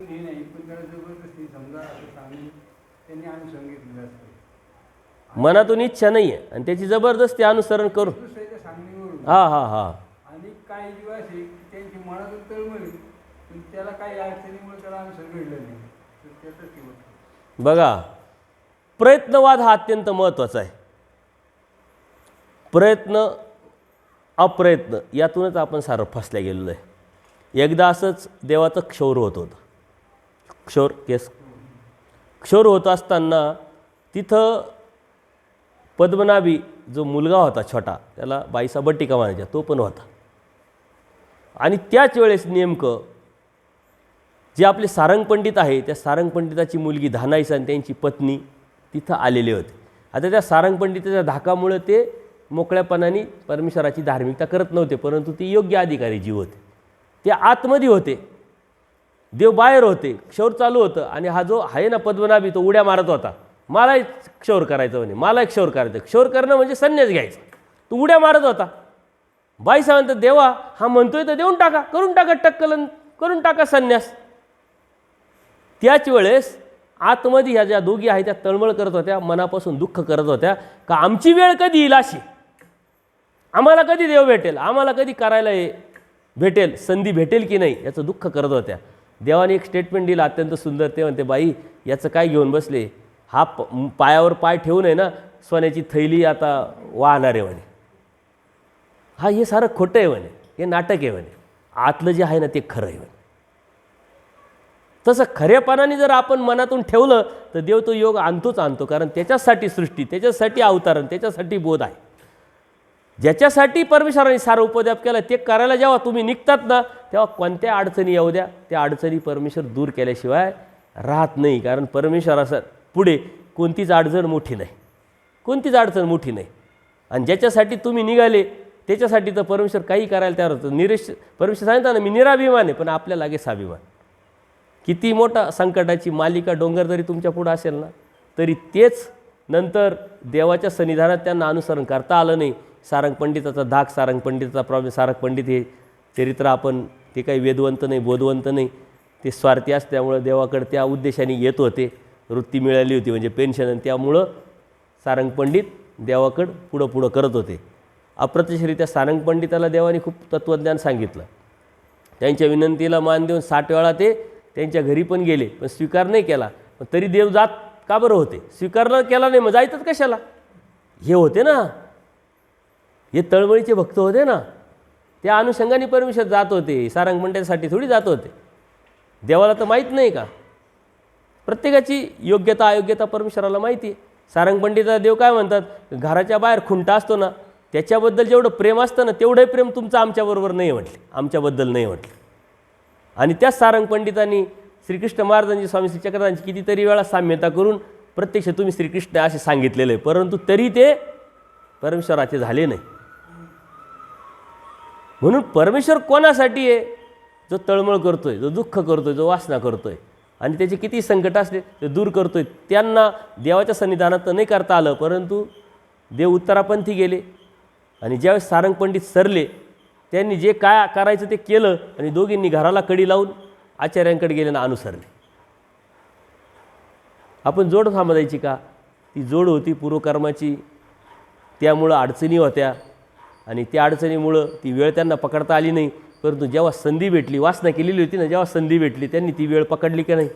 हे नाही पण त्याला जबरदस्ती समजा असं सांगून त्यांनी घेतलेलं असतं. मनातून इच्छा नाही आहे आणि त्याची जबरदस्ती अनुसरण करू दुसऱ्याच्या सांगणीवरून. हा हा हा. आणि काही दिवस की त्यांची मनातून तळमळी पण त्याला काही अडचणीमुळे त्याला अनुसंग घडलं नाही. तर त्याचं ते होतं बघा प्रयत्नवाद हा अत्यंत महत्त्वाचा आहे. प्रयत्न अप्रयत्न यातूनच आपण सारं फसल्या गेलेलो आहे. एकदा असंच देवाचं क्षौर होत होतं. क्षौर केस. क्षौर होत असताना तिथं पद्मनाभी जो मुलगा होता छोटा त्याला बाईसा बट्टिका म्हणायच्या तो पण होता. आणि त्याच वेळेस नेमकं जे आपले सारंग पंडित आहे त्या सारंग पंडिताची मुलगी धानाईस आणि त्यांची पत्नी तिथं आलेले होते. आता त्या सारंग पंडिताच्या धाकामुळं ते मोकळ्यापणाने परमेश्वराची धार्मिकता करत नव्हते परंतु ते योग्य अधिकारी जीव होते. ते आतमध्ये होते. देव बाहेर होते क्षौर चालू होतं आणि हा जो आहे ना पद्मनाभी तो उड्या मारत होता. मलाही क्षौर करायचं म्हणे मलाही क्षौर करायचं. क्षौर करणं म्हणजे संन्यास घ्यायचा. तो उड्या मारत होता. बाई सावंत देवा हा म्हणतोय तर देऊन टाका करून टाका टक्कलन करून टाका संन्यास. त्याच वेळेस आतमध्ये ह्या ज्या दोघी आहेत त्या तळमळ करत होत्या मनापासून दुःख करत होत्या का आमची वेळ कधी येईल अशी? आम्हाला कधी देव भेटेल? आम्हाला कधी करायला भेटेल संधी भेटेल की नाही? याचं दुःख करत होत्या. देवाने एक स्टेटमेंट दिलं अत्यंत सुंदर ते म्हणते बाई याचं काय घेऊन बसले? हा प पायावर पाय ठेवून आहे ना सोन्याची थैली आता वाहणार आहे म्हणे. हा हे सारं खोटं आहे म्हणे हे नाटक आहे म्हणे. आतलं जे आहे ना ते खरं आहे म्हणे. तसं खऱ्यापणाने जर आपण मनातून ठेवलं तर देव तो योग आणतोच आणतो कारण त्याच्यासाठी सृष्टी त्याच्यासाठी अवतारण त्याच्यासाठी बोध आहे. ज्याच्यासाठी परमेश्वराने सारा उपद्याप केला ते करायला जेव्हा तुम्ही निघतात ना तेव्हा कोणत्या अडचणी येऊ द्या? त्या अडचणी परमेश्वर दूर केल्याशिवाय राहत नाही. कारण परमेश्वराचं पुढे कोणतीच अडचण मोठी नाही. कोणतीच अडचण मोठी नाही. आणि ज्याच्यासाठी तुम्ही निघाले त्याच्यासाठी तर परमेश्वर काही करायला तयार होतं. निरेश परमेश्वर सांगितलं ना मी निराभिमान आहे पण आपल्या लागे अभिमान किती मोठा संकटाची मालिका डोंगर जरी तुमच्या पुढं असेल ना तरी तेच नंतर देवाच्या सन्निधानात त्यांना अनुसरण करता आलं नाही. सारंग पंडिताचा धाक सारंग पंडिताचा प्रॉब्लेम सारंग पंडित हे चरित्र आपण ते काही वेदवंत नाही बोधवंत नाही ते स्वार्थी असल्यामुळं देवाकडे त्या उद्देशाने येत होते. वृत्ती मिळाली होती म्हणजे पेन्शन आणि त्यामुळं सारंग पंडित देवाकडं पुढं पुढं करत होते. अप्रत्यक्षरित्या सारंग पंडिताला देवाने खूप तत्त्वज्ञान सांगितलं. त्यांच्या विनंतीला मान देऊन साठ वेळा ते त्यांच्या घरी पण गेले पण स्वीकार नाही केला. पण तरी देव जात का बरं होते? स्वीकार केला नाही मग जायचंच कशाला? हे होते ना. हे तळमळीचे भक्त होते ना त्या अनुषंगाने परमेश्वर जात होते सारंग मंडळासाठी थोडी जात होते. देवाला तर माहीत नाही का? प्रत्येकाची योग्यता अयोग्यता परमेश्वराला माहिती आहे. सारंग पंडिता देव काय म्हणतात? घराच्या बाहेर खुंटा असतो ना त्याच्याबद्दल जेवढं प्रेम असतं ना तेवढंही प्रेम तुमचं आमच्याबरोबर नाही म्हटले. आमच्याबद्दल नाही म्हटले. आणि त्याच सारंग पंडितांनी श्रीकृष्ण महाराजांची स्वामी श्री चक्रधांची कितीतरी वेळा साम्यता करून प्रत्यक्ष तुम्ही श्रीकृष्ण असे सांगितलेलं आहे परंतु तरी ते परमेश्वराचे झाले नाही. म्हणून परमेश्वर कोणासाठी आहे? जो तळमळ करतोय जो दुःख करतोय जो वासना करतोय. आणि त्याचे किती संकट असले ते दूर करतोय. त्यांना देवाच्या सन्निधानात तर नाही करता आलं परंतु देव उत्तरापंथी गेले. आणि ज्यावेळेस सारंग पंडित सरले त्यांनी जे काय करायचं ते केलं आणि दोघींनी घराला कडी लावून आचार्यांकडे गेले ना अनुसरले. आपण जोड थांबवायची का? ती जोड होती पूर्वकर्माची. त्यामुळं अडचणी होत्या. आणि त्या अडचणीमुळं ती वेळ त्यांना पकडता आली नाही. परंतु जेव्हा संधी भेटली वासना केलेली होती ना जेव्हा संधी भेटली त्यांनी ती वेळ पकडली का नाही?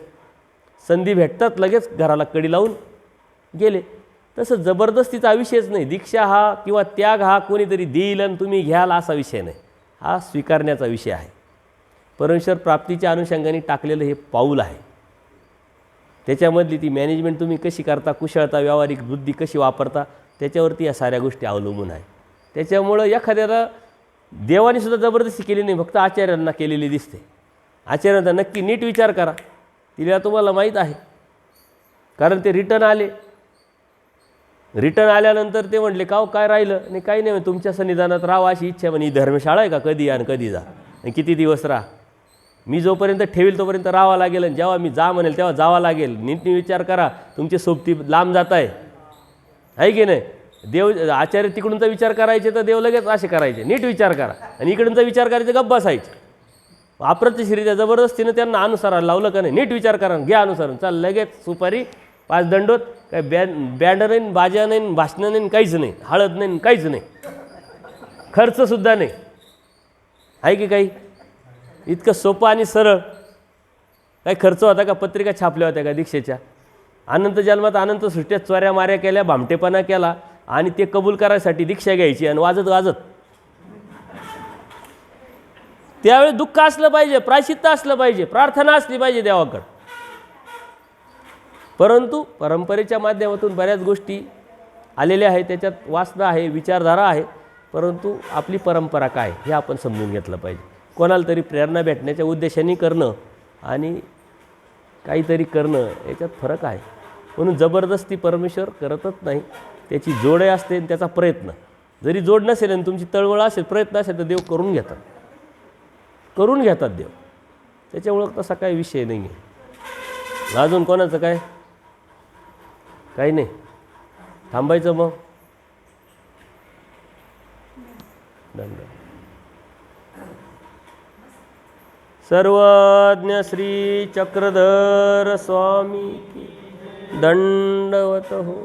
संधी भेटतात लगेच घराला कडी लावून गेले. तसं जबरदस्तीचा विषयच नाही. दीक्षा हा किंवा त्याग हा कोणीतरी देईल आणि तुम्ही घ्याल असा विषय नाही. हा स्वीकारण्याचा विषय आहे. परमेश्वर प्राप्तीच्या अनुषंगाने टाकलेलं हे पाऊल आहे. त्याच्यामधली ती मॅनेजमेंट तुम्ही कशी करता कुशळता व्यावहारिक बुद्धी कशी वापरता त्याच्यावरती या साऱ्या गोष्टी अवलंबून आहे. त्याच्यामुळं एखाद्याला देवाने सुद्धा जबरदस्ती केली नाही फक्त आचार्यांना केलेली दिसते. आचार्यांचा नक्की नीट विचार करा. तिला तुम्हाला माहीत आहे. कारण ते रिटर्न आले. रिटर्न आल्यानंतर ते म्हटले का हो, काय राहिलं? आणि काही नाही तुमच्या सन्निधानात राहा अशी इच्छा म्हणजे म्हणे ही धर्मशाळा आहे का? कधी या आणि कधी जा. आणि किती दिवस राहा. मी जोपर्यंत ठेवील तोपर्यंत राहावं लागेल आणि जेव्हा मी जा म्हणेल तेव्हा जावं लागेल. नीट विचार करा. तुमची सोबती लांब जात आहे की नाही? देव आचार्य तिकडूनचा विचार करायचे तर देव लगेच असे करायचे. नीट विचार करा. आणि इकडूनचा विचार करायचे गप्प बसायचे. अप्रत्यक्षरित्या जबरदस्तीनं त्यांना अनुसरायला लावलं का नाही? नीट विचार करा घ्या अनुसरण चाल लगेच सुपारी पाच दंडोत काय बॅन बँड नाही बाज्या नाही भाषणं नाही काहीच नाही. हळद नाही काहीच नाही. खर्चसुद्धा नाही. आहे की काही? इतकं सोपं आणि सरळ. काही खर्च होता का? पत्रिका छापल्या होत्या का दीक्षेच्या? अनंत जन्मात अनंत सृष्ट्या चोऱ्या माऱ्या केल्या भामटेपणा केला. आणि ते कबूल करायसाठी दीक्षा घ्यायची आणि वाजत वाजत. त्यावेळी दुःख असलं पाहिजे प्राशित्त असलं पाहिजे प्रार्थना असली पाहिजे देवाकडं. परंतु परंपरेच्या माध्यमातून बऱ्याच गोष्टी आलेल्या आहेत त्याच्यात वासना आहे विचारधारा आहे परंतु आपली परंपरा काय हे आपण समजून घेतलं पाहिजे. कोणाला तरी प्रेरणा भेटण्याच्या उद्देशाने करणं आणि काहीतरी करणं याच्यात फरक आहे. म्हणून जबरदस्ती परमेश्वर करतच नाही. त्याची जोडे असते आणि त्याचा प्रयत्न. जरी जोड नसेल आणि तुमची तळवळ असेल प्रयत्न असेल तर देव करून घेतात. करून घेतात देव. त्याच्या ओळख तसा काही विषय नाही आहे अजून कोणाचं काय? काही नाही. थांबायचं मग. दंड. सर्वज्ञ श्री चक्रधर स्वामी की दंडवत हो